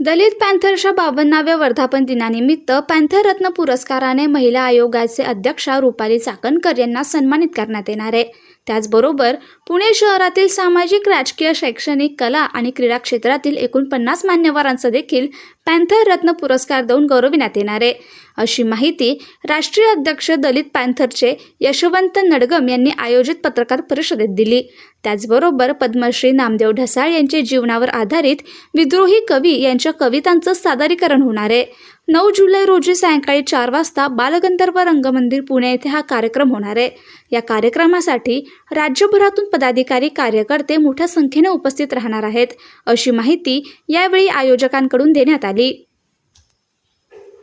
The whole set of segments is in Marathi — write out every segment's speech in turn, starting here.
दलित पॅन्थरच्या बावन्नाव्या वर्धापन दिनानिमित्त पॅन्थर रत्न पुरस्काराने महिला आयोगाचे अध्यक्षा रुपाली चाकणकर यांना सन्मानित करण्यात येणार आहे. त्याचबरोबर पुणे शहरातील सामाजिक राजकीय शैक्षणिक कला आणि क्रीडा क्षेत्रातील एकूण पन्नास मान्यवरांचा देखील पॅन्थर रत्न पुरस्कार देऊन गौरविण्यात येणार आहे. अशी माहिती राष्ट्रीय अध्यक्ष दलित पॅन्थरचे यशवंत नडगम यांनी आयोजित पत्रकार परिषदेत दिली. त्याचबरोबर पद्मश्री नामदेव ढसाळ यांचे जीवनावर आधारित विद्रोही कवी यांच्या कवितांचं सादरीकरण होणार आहे. नऊ जुलै रोजी सायंकाळी चार वाजता बालगंधर्व रंगमंदिर पुणे येथे हा कार्यक्रम होणार आहे. या कार्यक्रमासाठी राज्यभरातून पदाधिकारी कार्यकर्ते मोठ्या संख्येने उपस्थित राहणार आहेत अशी माहिती यावेळी आयोजकांकडून देण्यात आली.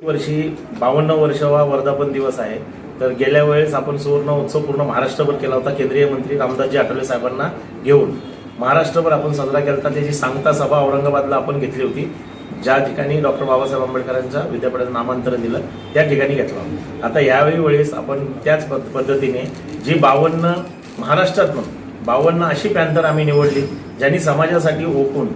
वर्षी बावन्न वर्षावा वर्धापन दिवस आहे. तर गेल्या वेळेस आपण सुवर्ण उत्सव पूर्ण महाराष्ट्रभर केला होता केंद्रीय मंत्री रामदासजी आठवले साहेबांना घेऊन. महाराष्ट्रभर आपण साजरा केला होता त्याची सांगता सभा औरंगाबादला आपण घेतली होती. ज्या ठिकाणी डॉक्टर बाबासाहेब आंबेडकरांच्या विद्यापीठाचं नामांतरण दिलं त्या ठिकाणी घेतला आता यावेळी वेळेस आपण त्याच पद- पद्धतीने जी बावन्न महाराष्ट्रातून बावन्न अशी पॅन्थर आम्ही निवडली ज्यांनी समाजासाठी ओकून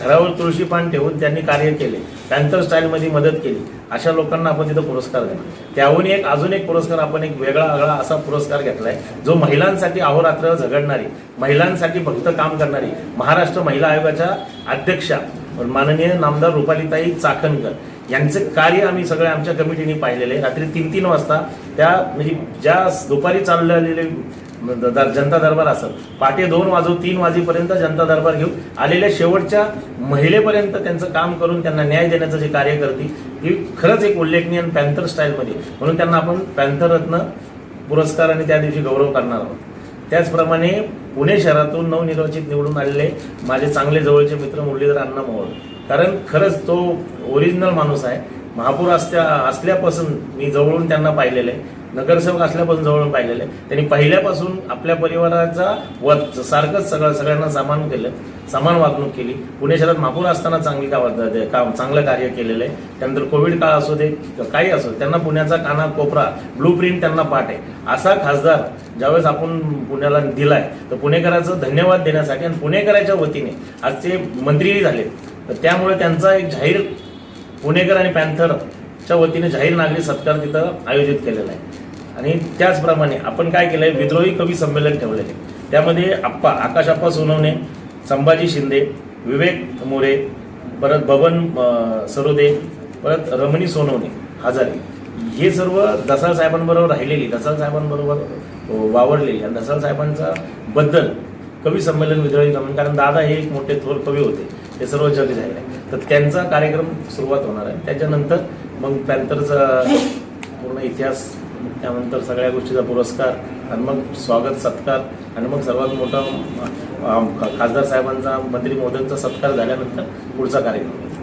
घरावर तुळशीपान ठेवून त्यांनी कार्य केले पॅन्थर स्टाईलमध्ये मदत केली अशा लोकांना आपण तिथं पुरस्कार देणार त्याहून एक अजून एक पुरस्कार आपण एक वेगळा आगळा असा पुरस्कार घेतलाय जो महिलांसाठी अहोरात्र झगडणारी महिलांसाठी फक्त काम करणारी महाराष्ट्र महिला आयोगाच्या अध्यक्षा माननीय नामदार रुपालीताई चाकणकर यांचं कार्य आम्ही सगळे आमच्या कमिटीने पाहिलेले. रात्री तीन तीन वाजता त्या म्हणजे ज्या दुपारी चाललेले दर- जनता दरबार असेल पहाटे दोन वाजू तीन वाजेपर्यंत जनता दरबार घेऊन आलेल्या शेवटच्या महिलेपर्यंत त्यांचं काम करून त्यांना न्याय देण्याचं जे कार्य करते ही खरंच एक उल्लेखनीय आणि पॅन्थर स्टाईलमध्ये. म्हणून त्यांना आपण पॅन्थर रत्न पुरस्काराने त्या दिवशी गौरव करणार आहोत. त्याचप्रमाणे पुणे शहरातून नवनिर्वाचित निवडून आलेले माझे चांगले जवळचे मित्र मुरलीधर अण्णा मोहोळ. कारण खरंच तो ओरिजिनल माणूस आहे. महापौर असल्या असल्यापासून मी जवळून त्यांना पाहिलेलं आहे. नगरसेवक असल्यापासून जवळून पाहिलेलं. आहे त्यांनी पहिल्यापासून आपल्या परिवाराचा व सारखंच सगळं सगळ्यांना समान केलं. समान वागणूक केली. पुणे शहरात महापौर असताना चांगली का काम चांगलं कार्य केलेलं. आहे त्यानंतर कोविड काळ असू दे काही असो दे, त्यांना पुण्याचा काना कोपरा ब्लू प्रिंट त्यांना पाठ आहे. असा खासदार ज्यावेळेस आपण पुण्याला दिलाय तर पुणेकरांचं धन्यवाद देण्यासाठी आणि पुणेकरांच्या वतीने आज ते मंत्रीही झाले. तर त्यामुळे त्यांचा एक जाहीर पुणेकर आणि पॅन्थरच्या वतीने जाहीर नागरी सत्कार तिथं आयोजित केलेला आहे. आणि त्याचप्रमाणे आपण काय केलंय विद्रोही कवी संमेलन ठेवलेले त्यामध्ये आप्पा आकाशाप्पा सोनवणे संभाजी शिंदे विवेक मोरे परत बबन सरोदे परत रमणी सोनवणे हजारे. हे सर्व दसाळ साहेबांबरोबर राहिलेली दसाळ साहेबांबरोबर वावरलेली. आणि दसाळ साहेबांचा बद्दल कवी संमेलन विद्रोही संमेलन कारण दादा हे एक मोठे थोर कवी होते. ते सर्व जग झालेले तर त्यांचा कार्यक्रम सुरुवात होणार आहे. त्याच्यानंतर मग पॅन्थरचा पूर्ण इतिहास त्यानंतर सगळ्या गोष्टीचा पुरस्कार आणि मग स्वागत सत्कार आणि मग सर्वात मोठा खासदार साहेबांचा मंत्री मोदींचा सत्कार झाल्यानंतर पुढचा कार्यक्रम.